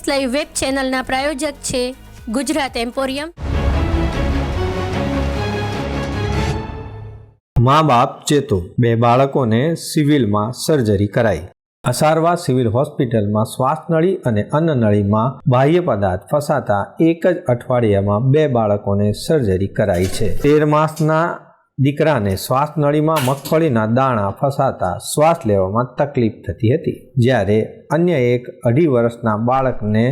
S live web ચેનલના પ્રાયોજક છે Gujarat emporium. મા બાપ ચેતો બે બાળકોને સિવિલમાં સર્જરી કરાઈ. અસારવા સિવિલ હોસ્પિટલમાં શ્વાસનળી અને અન્નનળીમાં બાહ્ય પદાર્થ ફસાતા એક જ અઠવાડિયામાં બે બાળકોને સર્જરી કરાઈ છે. તેર માસના દીકરાને શ્વાસનળીમાં મગફળીના દાણા ફસાતા શ્વાસ લેવામાં તકલીફ થતી હતી. જ્યારે અન્ય એક અઢી વર્ષના બાળકને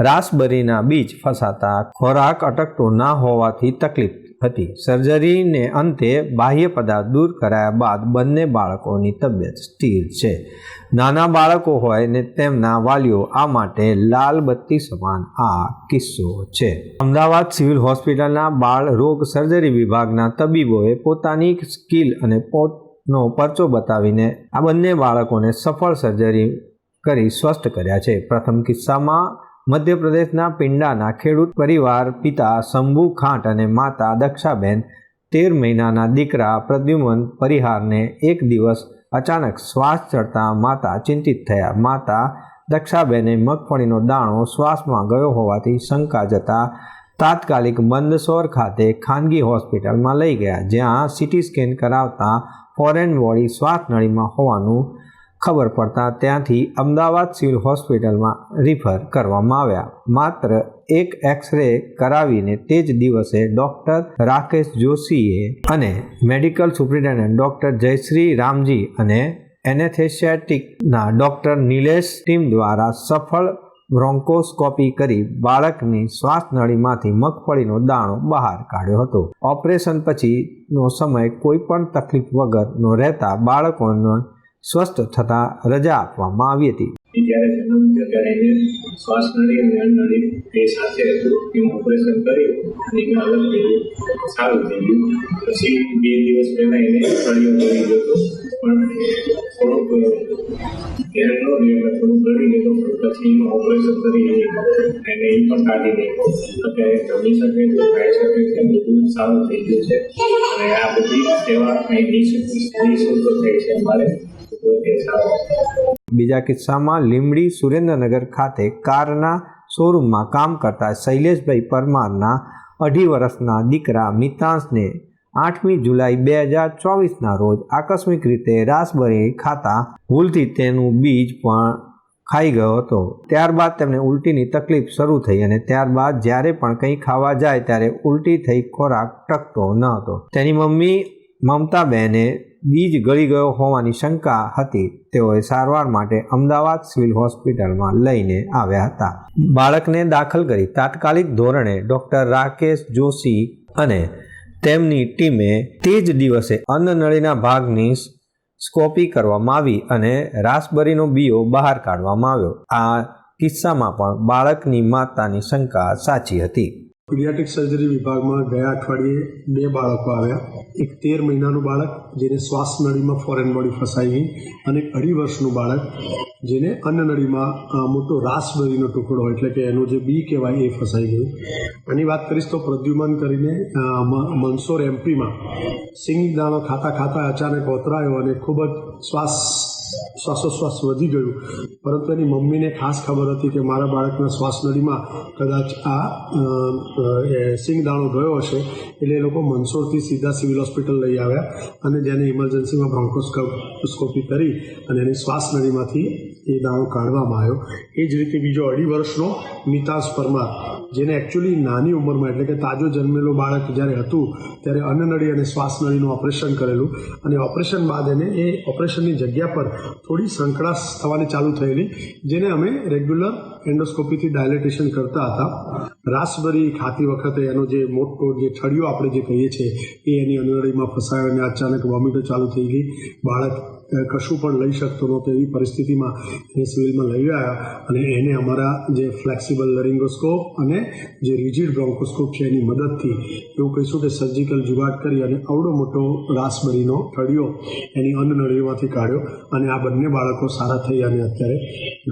રાસબરીના બીજ ફસાતા ખોરાક અટકતો ના હોવાથી તકલીફ હતી. સર્જરીને અંતે બાહ્ય પદાર્થ દૂર કરાયા બાદ બંને બાળકોની તબિયત સ્થિર છે. નાના બાળકો હોય ને તેમના વાલીઓ આ માટે લાલ બત્તી સમાન આ કિસ્સો છે. અમદાવાદ સિવિલ હોસ્પિટલના બાળ રોગ સર્જરી વિભાગના તબીબોએ પોતાની સ્કિલ અને પોતનો પરચો બતાવીને આ બંને બાળકોને સફળ સર્જરી કરી સ્વસ્થ કર્યા છે. પ્રથમ કિસ્સામાં મધ્યપ્રદેશના પિંડાના ખેડૂત પરિવાર, પિતા, શંભુ ખાંટ અને માતા દક્ષાબેન તેર મહિનાના દીકરા પ્રદ્યુમન પરિહારને એક દિવસ અચાનક શ્વાસ ચડતા માતા ચિંતિત થયા. માતા દક્ષાબેને મગફળીનો દાણો શ્વાસમાં ગયો હોવાથી શંકા જતા તાત્કાલિક મંદસોર ખાતે ખાનગી હોસ્પિટલમાં લઈ ગયા, જ્યાં સીટી સ્કેન કરાવતા ફોરેન બોડી શ્વાસનળીમાં હોવાનું ખબર પડતા ત્યાંથી અમદાવાદ સિવિલ હોસ્પિટલમાં રિફર કરવામાં આવ્યા. માત્ર એક એક્સરે કરાવીને તે જ દિવસે ડૉક્ટર રાકેશ જોશીએ અને medical superintendent doctor Jayshree Ramji અને એનેથેશિયાટિકના ડૉક્ટર નિલેશ ટીમ દ્વારા સફળ બ્રોન્કોસ્કોપી કરી બાળકની શ્વાસનળીમાંથી મગફળીનો દાણો બહાર કાઢ્યો હતો. ઓપરેશન પછીનો સમય કોઈ પણ તકલીફ વગરનો રહેતા બાળકોનો સ્વસ્થ થતા રજા આપવામાં આવી હતી. જ્યારે જન્મ ત્યારે એને શ્વાસ નળી અને નળી એ સાથે ઓપરેશન કર્યું અને એને અલગ થઈ સારું થઈ ગયું. પછી બે દિવસ પહેલાં એને સળિયો કરી ગયો હતો. પણ થોડુંક ધ્યાન ન રહ્યું એટલે થોડુંક ગયો ઓપરેશન કરી એ પણ કાઢી નાખ્યો. અત્યારે જમી શકે છે ખાઈ શકે છે સારું થઈ ગયું છે. અને આ બધી સેવા અહીં નિઃશુલ્ક છે અમારે. બીજા કિસ્સામાં લીમડી સુરેન્દ્રનગર ખાતે કારના શોરૂમમાં કામ કરતા શૈલેષભાઈ પરમારના અઢી વર્ષના દીકરા મિતાંશને આઠમી જુલાઈ બે હજાર ચોવીસના રોજ આકસ્મિક રીતે રાસબરી ખાતા ભૂલથી તેનું બીજ પણ ખાઈ ગયો હતો. ત્યારબાદ તેમને ઉલટીની તકલીફ શરૂ થઈ અને ત્યારબાદ જ્યારે પણ કંઈ ખાવા જાય ત્યારે ઉલટી થઈ ખોરાક ટકતો ન હતો. તેની મમ્મી મમતાબેને બીજ ગળી ગયો હોવાની શંકા હતી. તેઓએ સારવાર માટે અમદાવાદ સિવિલ હોસ્પિટલમાં લઈને આવ્યા હતા. બાળકને દાખલ કરી તાત્કાલિક ધોરણે ડૉક્ટર રાકેશ જોશી અને તેમની ટીમે તે જ દિવસે અન્નનળીના ભાગની સ્કોપી કરવામાં આવી અને રાસબરીનો બીઓ બહાર કાઢવામાં આવ્યો. આ કિસ્સામાં પણ બાળકની માતાની શંકા સાચી હતી. પીડિયાટ્રિક સર્જરી વિભાગમાં ગયા અઠવાડિયે બે બાળકો આવ્યા. એક તેર મહિનાનું બાળક, જેને શ્વાસ નળીમાં ફોરેન બોડી ફસાઈ ગઈ, અને એક અઢી વર્ષનું બાળક, જેને અન્નનળીમાં નળીમાં મોટો રાસબરીનો ટુકડો એટલે કે એનું જે બી કહેવાય એ ફસાઈ ગયું. આની વાત કરીશ તો પ્રદ્યુમન કરીને મંસોર એમપીમાં સિંગ દાણો ખાતા ખાતા અચાનક ઓતરાયો અને ખૂબ જ શ્વાસ શ્વાસોશ્વાસ વધી ગયું. પરંતુ એની મમ્મીને ખાસ ખબર હતી કે મારા બાળકના શ્વાસનળીમાં કદાચ આ સિંગદાણો ગયો હશે, એટલે એ લોકો મનસોરથી સીધા સિવિલ હોસ્પિટલ લઈ આવ્યા અને જેને ઇમરજન્સીમાં બ્રોન્કોસ્કોપી કરી અને એની શ્વાસનળીમાંથી એ દાણો કાઢવામાં આવ્યો. એ જ રીતે બીજો અઢી વર્ષનો મિતાસ પરમાર, જેને એકચ્યુઅલી નાની ઉંમરમાં, એટલે કે તાજો જન્મેલો બાળક જ્યારે હતું, ત્યારે અન્નનળી અને શ્વાસનળીનું ઓપરેશન કરેલું અને ઓપરેશન બાદ એને એ ઓપરેશનની જગ્યા પર થોડી સંકળાશ થવાની ચાલુ થયેલી, જેને અમે રેગ્યુલર એન્ડોસ્કોપીથી ડાયલેટેશન કરતા હતા. રાસબરી ખાતી વખતે એનો જે મોટો જે છડિયો આપણે જે કહીએ છીએ, એ એની અન્નનળીમાં ફસાયો અને અચાનક વોમિટો ચાલુ થઈ ગઈ. બાળક કશું પણ લઈ શકતો નહોતો એવી પરિસ્થિતિમાં એને સિવિલમાં લઈ આવ્યા અને એને અમારા જે ફ્લેક્સિબલ લરિંગોસ્કોપ અને જે રિજિડ બ્રોન્કોસ્કોપ છે એની મદદથી એવું કહીશું કે સર્જિકલ જુગાડ કરી અને અવડો મોટો રાસબરીનો થળિયો એની અન્નનળીઓમાંથી કાઢ્યો અને આ બંને બાળકો સારા થઈ અને અત્યારે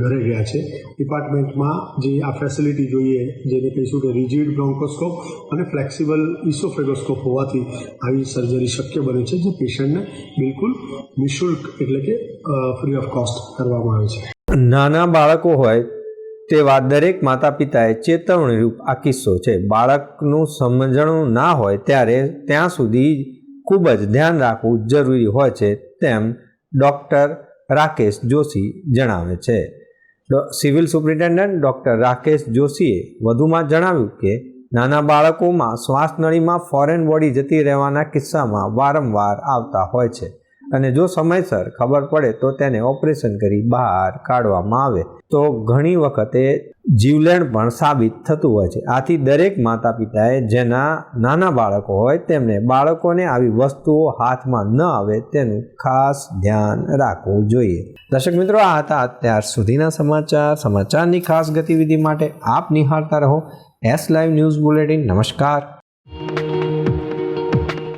ઘરે ગયા છે. ડિપાર્ટમેન્ટમાં જે આ ફેસિલિટી જોઈએ, જેને કહીશું કે રિજિડ બ્રોન્કોસ્કોપ અને ફ્લેક્સિબલ ઇસોફેગોસ્કોપ હોવાથી આવી સર્જરી શક્ય બને છે, જે પેશન્ટને બિલકુલ નિઃશુલ્ક એટલે કે ફ્રી ઓફ કોસ્ટ કરવામાં આવે છે. નાના બાળકો હોય તેવા દરેક માતા પિતાએ ચેતવણીરૂપ આ કિસ્સો છે. બાળકનું સમજણું ના હોય ત્યારે ત્યાં સુધી ખૂબ જ ધ્યાન રાખવું જરૂરી હોય છે તેમ ડૉક્ટર રાકેશ જોશી જણાવે છે. સિવિલ સુપ્રિન્ટેન્ડન્ટ ડૉક્ટર રાકેશ જોશીએ વધુમાં જણાવ્યું કે, નાના બાળકોમાં શ્વાસનળીમાં ફોરેન બોડી જતી રહેવાના કિસ્સામાં વારંવાર આવતા હોય છે. અને જો સમયસર ખબર પડે તો તેને ઓપરેશન કરી બહાર કાઢવામાં આવે. તો ઘણી વખતે જીવલેણ પણ સાબિત થતું હોય છે. આથી દરેક માતા પિતાએ જેના નાના બાળકો હોય તેમને બાળકોને આવી વસ્તુઓ હાથમાં ન આવે તેનું ખાસ ધ્યાન રાખવું જોઈએ. દર્શક મિત્રો, આ હતા અત્યાર સુધીના સમાચાર. સમાચારની ખાસ ગતિવિધિ માટે આપ નિહાળતા રહો. S live news bulletin. નમસ્કાર.